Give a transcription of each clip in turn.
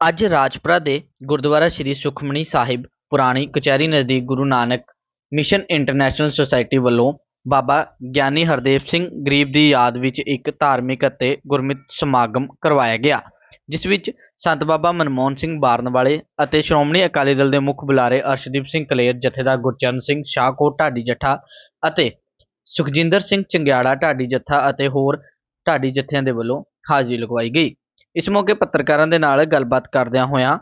ਅੱਜ ਰਾਜਪੁਰਾ ਦੇ ਗੁਰਦੁਆਰਾ ਸ੍ਰੀ ਸੁਖਮਣੀ ਸਾਹਿਬ ਪੁਰਾਣੀ ਕਚਹਿਰੀ ਨਜ਼ਦੀਕ Guru Nanak mission international society ਵੱਲੋਂ ਬਾਬਾ ਗਿਆਨੀ ਹਰਦੇਵ ਸਿੰਘ ਗਰੀਬ ਦੀ ਯਾਦ ਵਿੱਚ ਇੱਕ ਧਾਰਮਿਕ ਅਤੇ ਗੁਰਮਤਿ ਸਮਾਗਮ ਕਰਵਾਇਆ ਗਿਆ, ਜਿਸ ਵਿੱਚ ਸੰਤ ਬਾਬਾ ਮਨਮੋਹਨ ਸਿੰਘ ਬਾਰਨਵਾਲੇ ਅਤੇ ਸ਼੍ਰੋਮਣੀ ਅਕਾਲੀ ਦਲ ਦੇ ਮੁੱਖ ਬੁਲਾਰੇ ਅਰਸ਼ਦੀਪ ਸਿੰਘ ਕਲੇਰ, ਜਥੇਦਾਰ ਗੁਰਚਰਨ ਸਿੰਘ ਸ਼ਾਹਕੋਟ, ਢਾਡੀ ਜੱਠਾ ਅਤੇ ਸੁਖਜਿੰਦਰ ਸਿੰਘ ਚੰਗਿਆੜਾ, ਢਾਡੀ ਜੱਥਾ ਅਤੇ ਹੋਰ ਢਾਡੀ ਜੱਥਿਆਂ ਦੇ ਵੱਲੋਂ ਹਾਜ਼ਰੀ ਲਗਵਾਈ ਗਈ। ਇਸ ਮੌਕੇ ਪੱਤਰਕਾਰਾਂ ਦੇ ਨਾਲ ਗੱਲਬਾਤ ਕਰਦਿਆਂ ਹੋਇਆਂ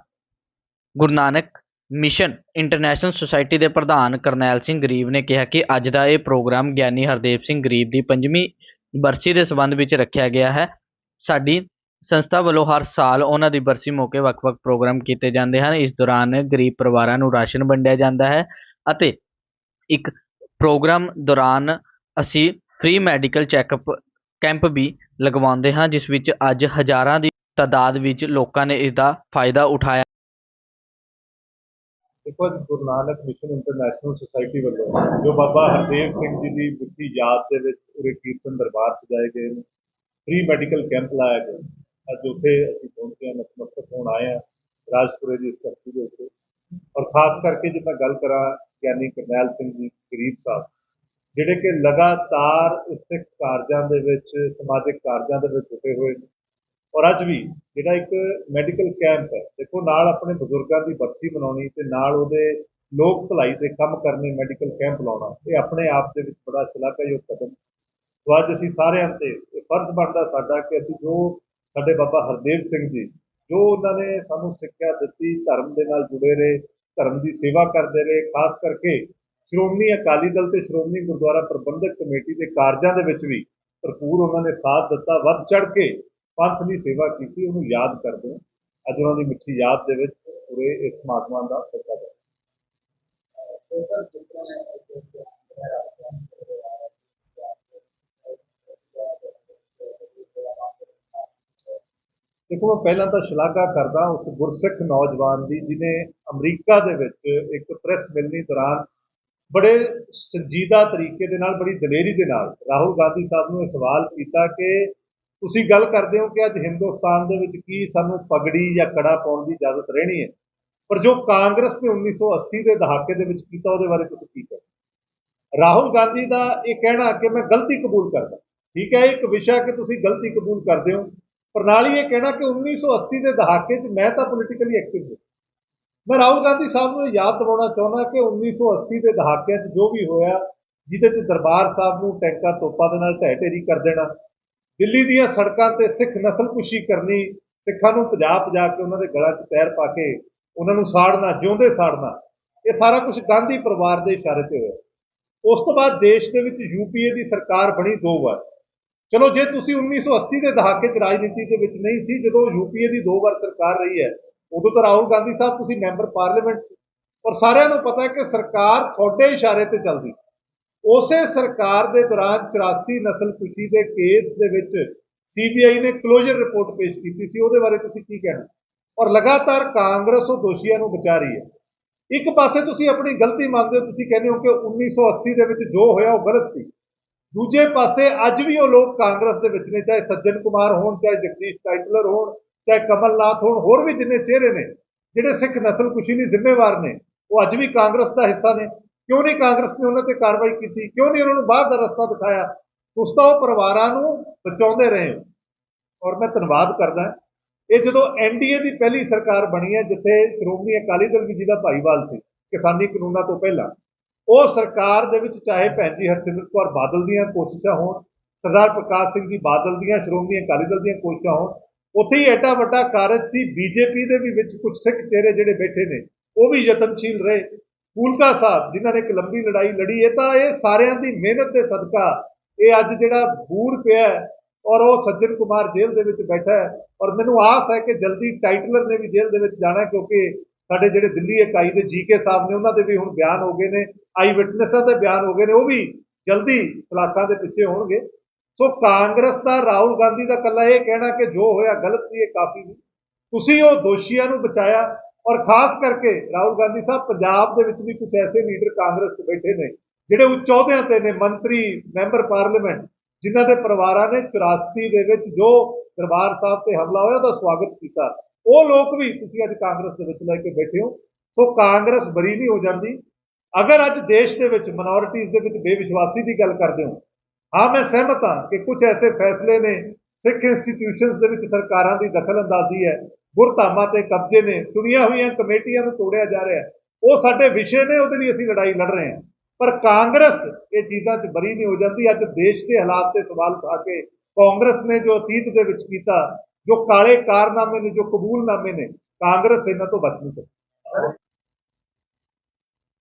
Guru Nanak mission international society ਦੇ ਪ੍ਰਧਾਨ ਕਰਨੈਲ ਸਿੰਘ ਗਰੀਬ ਨੇ ਕਿਹਾ ਕਿ ਅੱਜ ਦਾ ਇਹ ਪ੍ਰੋਗਰਾਮ ਗਿਆਨੀ ਹਰਦੇਵ ਸਿੰਘ ਗਰੀਬ ਦੀ ਪੰਜਵੀਂ ਬਰਸੀ ਦੇ ਸੰਬੰਧ ਵਿੱਚ ਰੱਖਿਆ ਗਿਆ ਹੈ। ਸਾਡੀ ਸੰਸਥਾ ਵੱਲੋਂ ਹਰ ਸਾਲ ਉਹਨਾਂ ਦੀ ਬਰਸੀ ਮੌਕੇ ਵੱਖ-ਵੱਖ ਪ੍ਰੋਗਰਾਮ ਕੀਤੇ ਜਾਂਦੇ ਹਨ। ਇਸ ਦੌਰਾਨ ਗਰੀਬ ਪਰਿਵਾਰਾਂ ਨੂੰ ਰਾਸ਼ਨ ਵੰਡਿਆ ਜਾਂਦਾ ਹੈ ਅਤੇ ਇੱਕ ਪ੍ਰੋਗਰਾਮ ਦੌਰਾਨ ਅਸੀਂ ਫ੍ਰੀ ਮੈਡੀਕਲ ਚੈੱਕਅਪ ਕੈਂਪ ਵੀ ਲਗਵਾਉਂਦੇ ਹਾਂ, ਜਿਸ ਵਿੱਚ ਅੱਜ ਹਜ਼ਾਰਾਂ ਦੀ ਤਾਦਾਦ ਵਿੱਚ ਲੋਕਾਂ ਨੇ ਇਸਦਾ ਫਾਇਦਾ ਉਠਾਇਆ। ਦੇਖੋ ਅੱਜ Guru Nanak mission international society ਵੱਲੋਂ, ਜੋ ਬਾਬਾ ਹਰਦੇਵ ਸਿੰਘ ਜੀ ਦੀ ਮਿੱਠੀ ਯਾਦ ਦੇ ਵਿੱਚ ਉਰੇ ਕੀਰਤਨ ਦਰਬਾਰ ਸਜਾਏ ਗਏ ਨੇ ਫ੍ਰੀ ਮੈਡੀਕਲ ਕੈਂਪ ਲਾਇਆ ਗਿਆ ਅੱਜ ਉੱਥੇ ਅਸੀਂ ਪਹੁੰਚੇ ਹਾਂ ਨਤਮਸਤਕ ਹੋਣ ਆਏ ਹਾਂ, ਰਾਜਪੁਰੇ ਦੀ ਇਸ ਧਰਤੀ ਦੇ ਉੱਤੇ। ਔਰ ਖਾਸ ਕਰਕੇ ਜੇ ਮੈਂ ਗੱਲ ਕਰਾਂ ਗਿਆਨੀ ਕਰਨੈਲ ਸਿੰਘ ਜੀ, ਗਰੀਬ ਸਾਹਿਬ, ਜਿਹੜੇ ਕਿ ਲਗਾਤਾਰ ਇਸ ਸਿੱਖ ਕਾਰਜਾਂ ਦੇ ਵਿੱਚ, ਸਮਾਜਿਕ ਕਾਰਜਾਂ ਦੇ ਵਿੱਚ ਜੁਟੇ ਹੋਏ ਨੇ। ਔਰ ਅੱਜ ਵੀ ਜਿਹੜਾ ਇੱਕ ਮੈਡੀਕਲ ਕੈਂਪ ਹੈ, ਦੇਖੋ ਨਾਲ ਆਪਣੇ ਬਜ਼ੁਰਗਾਂ ਦੀ ਬਰਸੀ ਮਨਾਉਣੀ ਤੇ ਨਾਲ ਉਹਦੇ ਲੋਕ ਭਲਾਈ ਦੇ ਕੰਮ ਕਰਨੇ ਮੈਡੀਕਲ ਕੈਂਪ ਲਾਉਣਾ, ਇਹ ਆਪਣੇ ਆਪ ਦੇ ਵਿੱਚ ਬੜਾ ਸ਼ਲਾਘਾਯੋਗ ਕਦਮ ਸੋ ਅੱਜ ਅਸੀਂ ਸਾਰਿਆਂ ਤੇ ਇਹ ਫਰਜ਼ ਬਣਦਾ ਸਾਡਾ ਕਿ ਅਸੀਂ ਜੋ ਸਾਡੇ ਬਾਬਾ ਹਰਦੇਵ ਸਿੰਘ ਜੀ, ਜੋ ਉਹਨਾਂ ਨੇ ਸਾਨੂੰ ਸਿੱਖਿਆ ਦਿੱਤੀ, ਧਰਮ ਦੇ ਨਾਲ ਜੁੜੇ ਰਹੇ, ਧਰਮ ਦੀ ਸੇਵਾ ਕਰਦੇ ਰਹੇ, ਖਾਸ ਕਰਕੇ ਸ਼੍ਰੋਮਣੀ ਅਕਾਲੀ ਦਲ ਤੇ ਸ਼੍ਰੋਮਣੀ ਗੁਰਦੁਆਰਾ ਪ੍ਰਬੰਧਕ ਕਮੇਟੀ ਦੇ ਕਾਰਜਾਂ ਦੇ ਵਿੱਚ ਵੀ ਭਰਪੂਰ ਉਹਨਾਂ ਨੇ ਸਾਥ ਦਿੱਤਾ, ਵੱਧ ਚੜ ਕੇ ਪੰਥ ਦੀ ਸੇਵਾ ਕੀਤੀ, ਉਹਨੂੰ ਯਾਦ ਕਰਦੇ ਹਾਂ। ਅੱਜ ਉਹਨਾਂ ਦੀ ਮਿੱਠੀ ਯਾਦ ਦੇ ਵਿੱਚ ਪੂਰੇ ਇਸ ਸਮਾਗਮਾਂ ਦਾ ਸੱਦਾ ਹੈ ਦੇਖੋ, ਮੈਂ ਪਹਿਲਾਂ ਤਾਂ ਸ਼ਲਾਘਾ ਕਰਦਾ ਉਸ ਗੁਰਸਿੱਖ ਨੌਜਵਾਨ ਦੀ ਜਿਨੇ ਅਮਰੀਕਾ ਦੇ ਵਿੱਚ ਇੱਕ ਪ੍ਰੈਸ ਮਿਲਣੀ ਦੌਰਾਨ ਬੜੇ ਸੰਜੀਦਾ ਤਰੀਕੇ ਦੇ ਨਾਲ, ਬੜੀ ਦਲੇਰੀ ਦੇ ਨਾਲ ਰਾਹੁਲ ਗਾਂਧੀ ਸਾਹਿਬ ਨੂੰ ਇਹ ਸਵਾਲ ਕੀਤਾ ਕਿ ਤੁਸੀਂ ਗੱਲ ਕਰਦੇ ਹੋ ਕਿ ਅੱਜ ਹਿੰਦੁਸਤਾਨ ਦੇ ਵਿੱਚ ਕੀ ਸਾਨੂੰ ਪਗੜੀ ਜਾਂ ਕੜਾ ਪਾਉਣ ਦੀ ਇਜਾਜ਼ਤ ਰਹਿਣੀ ਹੈ? ਪਰ ਜੋ ਕਾਂਗਰਸ ਨੇ 1980 ਦੇ ਦਹਾਕੇ ਦੇ ਵਿੱਚ ਕੀਤਾ, ਉਹਦੇ ਬਾਰੇ ਤੁਸੀਂ ਕੀ ਕਹਿੰਦੇ ਰਾਹੁਲ ਗਾਂਧੀ ਦਾ ਇਹ ਕਹਿਣਾ ਕਿ ਮੈਂ ਗਲਤੀ ਕਬੂਲ ਕਰਦਾ। ਠੀਕ ਹੈ, ਇੱਕ ਵਿਸ਼ਾ ਕਿ ਤੁਸੀਂ ਗਲਤੀ ਕਬੂਲ ਕਰਦੇ ਹੋ। ਪਰ ਨਾਲ ਹੀ ਇਹ ਕਹਿਣਾ ਕਿ 1980 ਦੇ ਦਹਾਕੇ 'ਚ ਮੈਂ ਤਾਂ ਪੋਲੀਟੀਕਲੀ ਐਕਟਿਵ ਸੀ ਮੈਂ ਰਾਹੁਲ ਗਾਂਧੀ ਸਾਹਿਬ ਨੂੰ ਯਾਦ ਦਿਵਾਉਣਾ ਚਾਹੁੰਦਾ ਕਿ 1980 ਦੇ ਦਹਾਕਿਆਂ 'ਚ ਜੋ ਵੀ ਹੋਇਆ, ਜਿਹਦੇ 'ਚ ਦਰਬਾਰ ਸਾਹਿਬ ਨੂੰ ਟੈਂਕਾਂ ਤੋਪਾਂ ਦੇ ਨਾਲ ਢਹਿ ਢੇਰੀ ਕਰ ਦੇਣਾ ਦਿੱਲੀ ਦੀਆਂ ਸੜਕਾਂ ਤੇ ਸਿੱਖ ਨਸਲਕੁਸ਼ੀ ਕਰਨੀ, ਸਿੱਖਾਂ ਨੂੰ ਪੰਜਾਬ ਭਜਾ ਕੇ ਉਹਨਾਂ ਦੇ ਗਲਾਂ 'ਚ ਪੈਰ ਪਾ ਕੇ ਉਹਨਾਂ ਨੂੰ ਸਾੜਨਾ, ਜਿਉਂਦੇ ਸਾੜਨਾ, ਇਹ ਸਾਰਾ ਕੁਝ ਗਾਂਧੀ ਪਰਿਵਾਰ ਦੇ ਇਸ਼ਾਰੇ ਤੇ ਹੋਇਆ। ਉਸ ਤੋਂ ਬਾਅਦ ਦੇਸ਼ ਦੇ ਵਿੱਚ ਯੂਪੀਏ ਦੀ ਸਰਕਾਰ ਬਣੀ ਦੋ ਵਾਰ। ਚਲੋ ਜੇ ਤੁਸੀਂ 1980 ਦੇ ਦਹਾਕੇ 'ਚ ਰਾਜਨੀਤੀ ਦੇ ਵਿੱਚ ਨਹੀਂ ਸੀ, ਜਦੋਂ ਯੂਪੀਏ ਦੀ ਦੋ ਵਾਰ ਸਰਕਾਰ ਰਹੀ ਹੈ, ਉਦੋਂ ਤਾਂ ਰਾਹੁਲ ਗਾਂਧੀ ਸਾਹਿਬ ਤੁਸੀਂ ਮੈਂਬਰ ਪਾਰਲੀਮੈਂਟ ਔਰ ਸਾਰਿਆਂ ਨੂੰ ਪਤਾ ਹੈ ਕਿ ਸਰਕਾਰ ਤੁਹਾਡੇ ਇਸ਼ਾਰੇ ਤੇ ਚੱਲਦੀ। ਉਸੇ ਸਰਕਾਰ ਦੇ ਦੌਰਾਨ 84 ਨਸਲ ਕੁਸ਼ੀ ਦੇ ਕੇਸ ਦੇ ਵਿੱਚ ਸੀਬੀਆਈ ਨੇ ਕਲੋਜ਼ਰ ਰਿਪੋਰਟ ਪੇਸ਼ ਕੀਤੀ ਸੀ, ਉਹਦੇ ਬਾਰੇ ਤੁਸੀਂ ਕੀ ਕਹਿਣਾ? ਔਰ ਲਗਾਤਾਰ ਕਾਂਗਰਸ ਉਹ ਦੋਸ਼ੀਆਂ ਨੂੰ ਬਚਾ ਰਹੀ ਹੈ। ਇੱਕ ਪਾਸੇ ਤੁਸੀਂ ਆਪਣੀ ਗਲਤੀ ਮੰਨਦੇ ਹੋ, ਤੁਸੀਂ ਕਹਿੰਦੇ ਹੋ ਕਿ 1980 ਦੇ ਵਿੱਚ ਜੋ ਹੋਇਆ ਉਹ ਗਲਤ ਸੀ। ਦੂਜੇ ਪਾਸੇ ਅੱਜ ਵੀ ਉਹ ਲੋਕ ਕਾਂਗਰਸ ਦੇ ਵਿੱਚ ਨੇ, ਚਾਹੇ ਸੱਜਣ ਕੁਮਾਰ ਹੋਣ, ਚਾਹੇ ਜਗਦੀਸ਼ ਟਾਈਟਲਰ ਹੋਣ, ਚਾਹੇ ਕਮਲਨਾਥ ਹੋਣ, ਹੋਰ ਵੀ ਜਿੰਨੇ ਚਿਹਰੇ ਨੇ, ਜਿਹੜੇ ਸਿੱਖ ਨਸਲ ਕੁਸ਼ੀ ਲਈ ਜ਼ਿੰਮੇਵਾਰ ਨੇ, ਉਹ ਅੱਜ ਵੀ ਕਾਂਗਰਸ ਦਾ ਹਿੱਸਾ ਨੇ। ਕਿਉਂ ਨਹੀਂ ਕਾਂਗਰਸ ਨੇ ਉਹਨਾਂ ਤੇ ਕਾਰਵਾਈ ਕੀਤੀ? ਕਿਉਂ ਨਹੀਂ ਉਹਨਾਂ ਨੂੰ ਬਾਹਰ ਦਾ ਰਸਤਾ ਦਿਖਾਇਆ? ਉਸ ਤਾਂ ਉਹ ਪਰਿਵਾਰਾਂ ਨੂੰ ਬਚਾਉਂਦੇ ਰਹੇ ਔਰ ਮੈਂ ਧੰਨਵਾਦ ਕਰਦਾ ਇਹ ਜਦੋਂ ਐਨਡੀਏ ਦੀ ਪਹਿਲੀ ਸਰਕਾਰ ਬਣੀ ਹੈ, ਜਿੱਥੇ ਸ਼੍ਰੋਮਣੀ ਅਕਾਲੀ ਦਲ ਵੀ ਜਿਹਦਾ ਭਾਈਵਾਲ ਸੀ, ਕਿਸਾਨੀ ਕਾਨੂੰਨਾਂ ਤੋਂ ਪਹਿਲਾਂ, ਉਹ ਸਰਕਾਰ ਦੇ ਵਿੱਚ ਚਾਹੇ ਭੈਣ ਜੀ ਹਰਸਿਮਰਤ ਕੌਰ ਬਾਦਲ ਦੀਆਂ ਕੋਸ਼ਿਸ਼ਾਂ ਹੋਣ, ਸਰਦਾਰ ਪ੍ਰਕਾਸ਼ ਸਿੰਘ ਜੀ ਬਾਦਲ ਦੀਆਂ, ਸ਼੍ਰੋਮਣੀ ਅਕਾਲੀ ਦਲ ਦੀਆਂ ਕੋਸ਼ਿਸ਼ਾਂ ਹੋਣ, ਉੱਥੇ ਹੀ ਐਡਾ ਵੱਡਾ ਕਾਰਜ ਸੀ। ਬੀਜੇਪੀ ਦੇ ਵੀ ਵਿੱਚ ਕੁਝ ਸਿੱਖ ਚਿਹਰੇ ਜਿਹੜੇ ਬੈਠੇ ਨੇ, ਉਹ ਵੀ ਯਤਨਸ਼ੀਲ ਰਹੇ। ਫੂਲਕਾ ਸਾਹਿਬ ਜਿਨ੍ਹਾਂ ਨੇ ਇੱਕ ਲੰਬੀ ਲੜਾਈ ਲੜੀ ਹੈ, ਤਾਂ ਇਹ ਸਾਰਿਆਂ ਦੀ ਮਿਹਨਤ ਦੇ ਸਦਕਾ। ਇਹ ਅੱਜ ਜਿਹੜਾ ਬੂਰ ਪਿਆ ਔਰ ਉਹ ਸੱਜਣ ਕੁਮਾਰ ਜੇਲ੍ਹ ਦੇ ਵਿੱਚ ਬੈਠਾ ਹੈ ਔਰ ਮੈਨੂੰ ਆਸ ਹੈ ਕਿ ਜਲਦੀ ਟਾਈਟਲਰ ਨੇ ਵੀ ਜੇਲ੍ਹ ਦੇ ਵਿੱਚ ਜਾਣਾ ਕਿਉਂਕਿ ਸਾਡੇ ਜਿਹੜੇ ਦਿੱਲੀ ਇਕਾਈ ਦੇ ਜੀਕੇ ਸਾਹਿਬ ਨੇ, ਉਹਨਾਂ ਦੇ ਵੀ ਹੁਣ ਬਿਆਨ ਹੋ ਗਏ ਨੇ, ਆਈ ਵਿਟਨੈਸਾਂ ਦੇ ਬਿਆਨ ਹੋ ਗਏ ਨੇ, ਉਹ ਵੀ ਜਲਦੀ ਸਲਾਖਾਂ ਦੇ ਪਿੱਛੇ ਹੋਣਗੇ। ਸੋ ਕਾਂਗਰਸ ਦਾ, ਰਾਹੁਲ ਗਾਂਧੀ ਦਾ ਕੱਲਾ ਇਹ ਕਹਿਣਾ ਕਿ ਜੋ ਹੋਇਆ ਗਲਤ ਸੀ, ਇਹ ਕਾਫੀ ਨਹੀਂ। ਤੁਸੀਂ ਉਹ ਦੋਸ਼ੀਆਂ ਨੂੰ ਬਚਾਇਆ ਔਰ ਖਾਸ ਕਰਕੇ ਰਾਹੁਲ ਗਾਂਧੀ ਸਾਹਿਬ ਪੰਜਾਬ ਦੇ ਵਿੱਚ ਵੀ ਕੁਝ ਐਸੇ ਲੀਡਰ ਕਾਂਗਰਸ 'ਚ ਬੈਠੇ ਨੇ, ਜਿਹੜੇ ਉੱਚ ਅਹੁਦਿਆਂ ਤੇ ਨੇ, ਮੰਤਰੀ, ਮੈਂਬਰ ਪਾਰਲੀਮੈਂਟ, ਜਿਨ੍ਹਾਂ ਦੇ ਪਰਿਵਾਰਾਂ ਨੇ 84 ਦੇ ਵਿੱਚ ਜੋ ਦਰਬਾਰ ਸਾਹਿਬ ਤੇ ਹਮਲਾ ਹੋਇਆ ਉਹਦਾ ਸਵਾਗਤ ਕੀਤਾ। ਉਹ ਲੋਕ ਵੀ ਤੁਸੀਂ ਅੱਜ ਕਾਂਗਰਸ ਦੇ ਵਿੱਚ ਲੈ ਕੇ ਬੈਠੇ ਹੋ, ਸੋ ਕਾਂਗਰਸ ਬਰੀ ਨਹੀਂ ਹੋ ਜਾਂਦੀ। ਅਗਰ ਅੱਜ ਦੇਸ਼ ਦੇ ਵਿੱਚ ਮਿਨੋਰਿਟੀਜ਼ ਦੇ ਵਿੱਚ ਬੇਵਿਸ਼ਵਾਸੀ ਦੀ ਗੱਲ ਕਰਦੇ ਹੋ, ਹਾਂ, ਮੈਂ ਸਹਿਮਤ ਹਾਂ ਕਿ ਕੁਝ ਐਸੇ ਫੈਸਲੇ ਨੇ ਸਿੱਖ ਇੰਸਟੀਟਿਊਸ਼ਨਸ ਦੇ ਵਿੱਚ ਸਰਕਾਰਾਂ ਦੀ ਦਖਲ ਅੰਦਾਜ਼ੀ ਹੈ ਗੁਰਧਾਮਾਂ ਤੇ ਕਬਜ਼ੇ ਨੇ, ਚੁਣੀਆਂ ਹੋਈਆਂ ਕਮੇਟੀਆਂ ਨੂੰ ਤੋੜਿਆ ਜਾ ਰਿਹਾ ਉਹ ਸਾਡੇ ਵਿਸ਼ੇ ਨੇ, ਉਹਦੇ ਲਈ ਅਸੀਂ ਲੜਾਈ ਲੜ ਰਹੇ ਹਾਂ। ਪਰ ਕਾਂਗਰਸ ਇਹ ਚੀਜ਼ਾਂ 'ਚ ਬਰੀ ਨਹੀਂ ਹੋ ਜਾਂਦੀ। ਅੱਜ ਦੇਸ਼ ਦੇ ਹਾਲਾਤ ਤੇ ਸਵਾਲ ਉਠਾ ਕੇ ਕਾਂਗਰਸ ਨੇ ਜੋ ਅਤੀਤ ਦੇ ਵਿੱਚ ਕੀਤਾ, ਜੋ ਕਾਲੇ ਕਾਰਨਾਮੇ ਨੇ, ਜੋ ਕਬੂਲਨਾਮੇ ਨੇ, ਕਾਂਗਰਸ ਇਹਨਾਂ ਤੋਂ ਬਚ ਨਹੀਂ ਸਕਦੀ।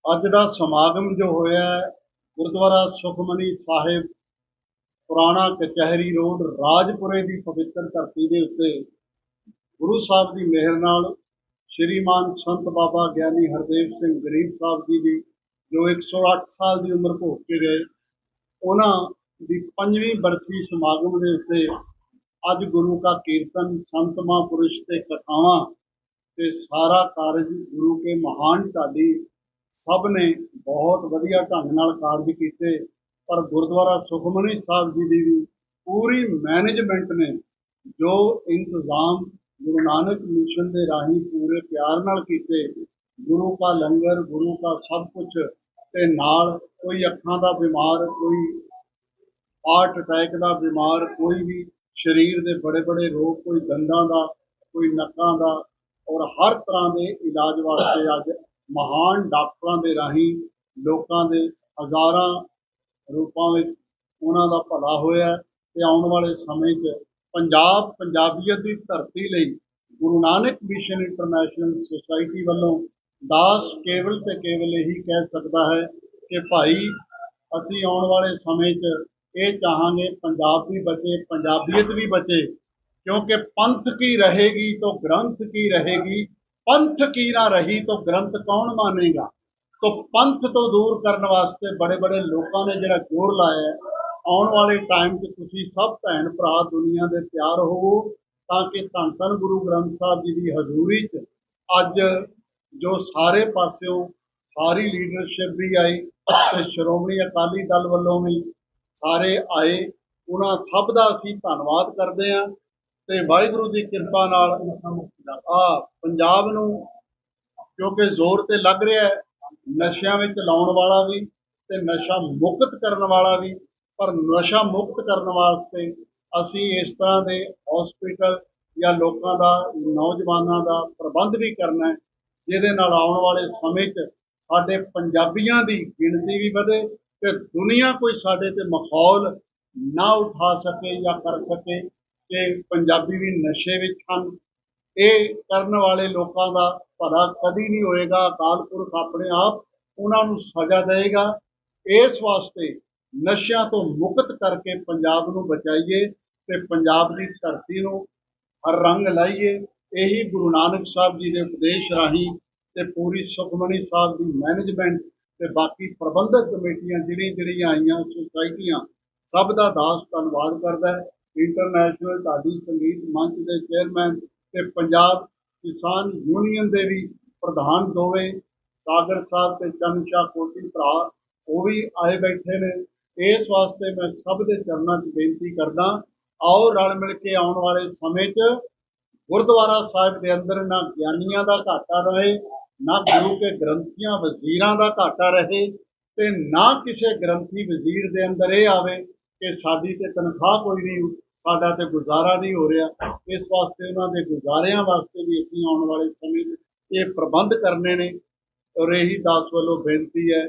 ਅੱਜ ਦਾ ਸਮਾਗਮ ਜੋ ਹੋਇਆ ਗੁਰਦੁਆਰਾ ਸੁਖਮਨੀ ਸਾਹਿਬ, ਪੁਰਾਣਾ ਕਚਹਿਰੀ ਰੋਡ ਰਾਜਪੁਰੇ ਦੀ ਪਵਿੱਤਰ ਧਰਤੀ ਦੇ ਉੱਤੇ ਗੁਰੂ ਸਾਹਿਬ ਦੀ ਮਿਹਰ ਨਾਲ ਸ਼੍ਰੀਮਾਨ ਸੰਤ ਬਾਬਾ ਗਿਆਨੀ ਹਰਦੇਵ ਸਿੰਘ ਗਰੀਬ ਸਾਹਿਬ ਜੀ ਦੀ, ਜੋ 108 ਸਾਲ ਦੀ ਉਮਰ ਭੋਗ ਕੇ ਗਏ, ਉਹਨਾਂ ਦੀ ਪੰਜਵੀਂ ਬਰਸੀ ਸਮਾਗਮ ਦੇ ਉੱਤੇ ਅੱਜ ਗੁਰੂ ਕਾ ਕੀਰਤਨ, ਸੰਤ ਮਹਾਂਪੁਰਸ਼ ਤੇ ਕਥਾਵਾਂ ਤੇ ਸਾਰਾ ਕਾਰਜ ਗੁਰੂ ਕੇ ਮਹਾਨ ਢਾਡੀ ਸਭ ਨੇ ਬਹੁਤ ਵਧੀਆ ਢੰਗ ਨਾਲ ਕਾਰਜ ਕੀਤੇ। ਪਰ ਗੁਰਦੁਆਰਾ ਸੁਖਮਨੀ ਸਾਹਿਬ ਜੀ ਦੀ ਵੀ ਪੂਰੀ ਮੈਨੇਜਮੈਂਟ ਨੇ ਜੋ ਇੰਤਜ਼ਾਮ ਗੁਰੂ ਨਾਨਕ ਮਿਸ਼ਨ ਦੇ ਰਾਹੀਂ ਪੂਰੇ ਪਿਆਰ ਨਾਲ ਕੀਤੇ। ਗੁਰੂ ਕਾ ਲੰਗਰ, ਗੁਰੂ ਕਾ ਸਭ ਕੁਝ ਤੇ ਨਾਲ ਕੋਈ ਅੱਖਾਂ ਦਾ ਬਿਮਾਰ, ਕੋਈ ਹਾਰਟ ਅਟੈਕ ਦਾ ਬਿਮਾਰ, ਕੋਈ ਵੀ ਸਰੀਰ ਦੇ ਬੜੇ ਬੜੇ ਰੋਗ, ਕੋਈ ਦੰਦਾਂ ਦਾ, ਕੋਈ ਨੱਕਾਂ ਦਾ ਔਰ ਹਰ ਤਰ੍ਹਾਂ ਦੇ ਇਲਾਜ ਵਾਸਤੇ ਅੱਜ ਮਹਾਨ ਡਾਕਟਰਾਂ ਦੇ ਰਾਹੀਂ ਲੋਕਾਂ ਦੇ ਹਜ਼ਾਰਾਂ ਰੂਪਾਂ ਵਿੱਚ ਉਹਨਾਂ ਦਾ ਭਲਾ ਹੋਇਆ ਤੇ ਆਉਣ ਵਾਲੇ ਸਮੇਂ 'ਚ ਪੰਜਾਬ ਪੰਜਾਬੀਅਤ ਦੀ ਧਰਤੀ ਲਈ Guru Nanak mission international society ਵੱਲੋਂ ਦਾਸ ਕੇਵਲ ਤੇ ਕੇਵਲ ਇਹੀ ਕਹਿ ਸਕਦਾ ਹੈ ਕਿ ਭਾਈ ਅਸੀਂ ਆਉਣ ਵਾਲੇ ਸਮੇਂ 'ਚ ਇਹ ਚਾਹਾਂਗੇ ਪੰਜਾਬ ਵੀ ਬਚੇ ਪੰਜਾਬੀਅਤ ਵੀ ਬਚੇ क्योंकि पंथ की रहेगी तो ग्रंथ की रहेगी पंथ की ना रही तो ग्रंथ कौन मानेगा तो पंथ ਤੋਂ ਦੂਰ ਕਰਨ ਵਾਸਤੇ ਬੜੇ ਬੜੇ ਲੋਕਾਂ ਨੇ ਜਿਹੜਾ ਜ਼ੋਰ ਲਾਇਆ ਹੈ ਆਉਣ ਵਾਲੇ ਟਾਈਮ 'ਚ ਤੁਸੀਂ ਸਭ ਭੈਣ ਭਰਾ ਦੁਨੀਆ ਦੇ ਤਿਆਰ ਹੋਵੋ ਤਾਂ ਕਿ ਧੰਨ ਧੰਨ ਗੁਰੂ ਗ੍ਰੰਥ ਸਾਹਿਬ ਜੀ ਦੀ ਹਜ਼ੂਰੀ 'ਚ ਅੱਜ ਜੋ ਸਾਰੇ ਪਾਸਿਓਂ ਸਾਰੀ ਲੀਡਰਸ਼ਿਪ ਵੀ ਆਈ ਤੇ ਸ਼੍ਰੋਮਣੀ ਅਕਾਲੀ ਦਲ ਵੱਲੋਂ ਵੀ ਸਾਰੇ ਆਏ, ਉਹਨਾਂ ਸਭ ਦਾ ਅਸੀਂ ਧੰਨਵਾਦ ਕਰਦੇ ਹਾਂ ਤੇ ਵਾਹਿਗੁਰੂ ਦੀ ਕਿਰਪਾ ਨਾਲ ਆ ਪੰਜਾਬ ਨੂੰ ਕਿਉਂਕਿ ਜ਼ੋਰ ਤੇ ਲੱਗ ਰਿਹਾ ਨਸ਼ਿਆਂ ਵਿੱਚ ਲਾਉਣ ਵਾਲਾ ਵੀ ਤੇ ਨਸ਼ਾ ਮੁਕਤ ਕਰਨ ਵਾਲਾ ਵੀ ਪਰ ਨਸ਼ਾ ਮੁਕਤ ਕਰਨ ਵਾਸਤੇ ਅਸੀਂ ਇਸ ਤਰ੍ਹਾਂ ਦੇ ਹਸਪੀਟਲ ਜਾਂ ਲੋਕਾਂ ਦਾ, ਨੌਜਵਾਨਾਂ ਦਾ ਪ੍ਰਬੰਧ ਵੀ ਕਰਨਾ ਜਿਹਦੇ ਨਾਲ ਆਉਣ ਵਾਲੇ ਸਮੇਂ 'ਚ ਸਾਡੇ ਪੰਜਾਬੀਆਂ ਦੀ ਗਿਣਤੀ ਵੀ ਵਧੇ ਤੇ ਦੁਨੀਆ ਕੋਈ ਸਾਡੇ ਤੇ ਮਖੌਲ ਨਾ ਉਠਾ ਸਕੇ ਜਾਂ ਕਰ ਸਕੇ ਕਿ ਪੰਜਾਬੀ ਵੀ ਨਸ਼ੇ ਵਿੱਚ ਹਨ। ਇਹ ਕਰਨ ਵਾਲੇ ਲੋਕਾਂ ਦਾ ਭਲਾ ਕਦੀ ਨਹੀਂ ਹੋਏਗਾ। ਅਕਾਲ ਪੁਰਖ ਆਪਣੇ ਆਪ ਉਹਨਾਂ ਨੂੰ ਸਜ਼ਾ ਦੇਵੇਗਾ। ਇਸ ਵਾਸਤੇ ਨਸ਼ਿਆਂ ਤੋਂ ਮੁਕਤ ਕਰਕੇ ਪੰਜਾਬ ਨੂੰ ਬਚਾਈਏ ਤੇ ਪੰਜਾਬ ਦੀ ਧਰਤੀ ਨੂੰ ਹਰ ਰੰਗ ਲਾਈਏ, ਇਹੀ ਗੁਰੂ ਨਾਨਕ ਸਾਹਿਬ ਜੀ ਦੇ ਉਪਦੇਸ਼ ਰਾਹੀਂ ਤੇ ਪੂਰੀ ਸੁਖਮਨੀ ਸਾਹਿਬ ਦੀ ਮੈਨੇਜਮੈਂਟ ਤੇ ਬਾਕੀ ਪ੍ਰਬੰਧਕ ਕਮੇਟੀਆਂ ਜਿਹੜੀਆਂ ਜਿਹੜੀਆਂ ਆਈਆਂ ਸੁਸਾਇਟੀਆਂ ਸਭ ਦਾ ਦਾਸ ਧੰਨਵਾਦ ਕਰਦਾ ਹੈ। ਇੰਟਰਨੈਸ਼ਨਲ ਢਾਡੀ ਸੰਗੀਤ ਮੰਚ ਦੇ ਚੇਅਰਮੈਨ ਤੇ ਪੰਜਾਬ ਕਿਸਾਨ ਯੂਨੀਅਨ ਦੇ ਵੀ ਪ੍ਰਧਾਨ ਦੋਵੇਂ, ਸਾਗਰ ਸਾਹਿਬ ਤੇ ਚੰਨ ਸ਼ਾਹ ਕੋਟੀ ਭਰਾ, ਉਹ ਵੀ ਆਏ ਬੈਠੇ ਨੇ। ਇਸ ਵਾਸਤੇ ਮੈਂ ਸਭ ਦੇ ਚਰਨਾਂ 'ਚ ਬੇਨਤੀ ਕਰਦਾ, ਆਓ ਰਲ ਮਿਲ ਕੇ ਆਉਣ ਵਾਲੇ ਸਮੇਂ 'ਚ ਗੁਰਦੁਆਰਾ ਸਾਹਿਬ ਦੇ ਅੰਦਰ ਨਾ ਗਿਆਨੀਆਂ ਦਾ ਘਾਟਾ ਰਹੇ, ਨਾ ਗੁਰੂ ਕੇ ਗ੍ਰੰਥੀਆਂ ਵਜ਼ੀਰਾਂ ਦਾ ਘਾਟਾ ਰਹੇ ਤੇ ਨਾ ਕਿਸੇ ਗ੍ਰੰਥੀ ਵਜ਼ੀਰ ਦੇ ਅੰਦਰ ਇਹ ਆਵੇ ਕਿ ਸਾਡੀ ਤੇ ਤਨਖਾਹ ਕੋਈ ਨਹੀਂ, ਸਾਡਾ ਤੇ ਗੁਜ਼ਾਰਾ ਨਹੀਂ ਹੋ ਰਿਹਾ। ਇਸ ਵਾਸਤੇ ਉਹਨਾਂ ਦੇ ਗੁਜ਼ਾਰਿਆਂ ਵਾਸਤੇ ਵੀ ਅਸੀਂ ਆਉਣ ਵਾਲੇ ਸਮੇਂ 'ਚ ਇਹ ਪ੍ਰਬੰਧ ਕਰਨੇ ਨੇ। ਔਰ ਇਹੀ ਦਾਸ ਵੱਲੋਂ ਬੇਨਤੀ ਹੈ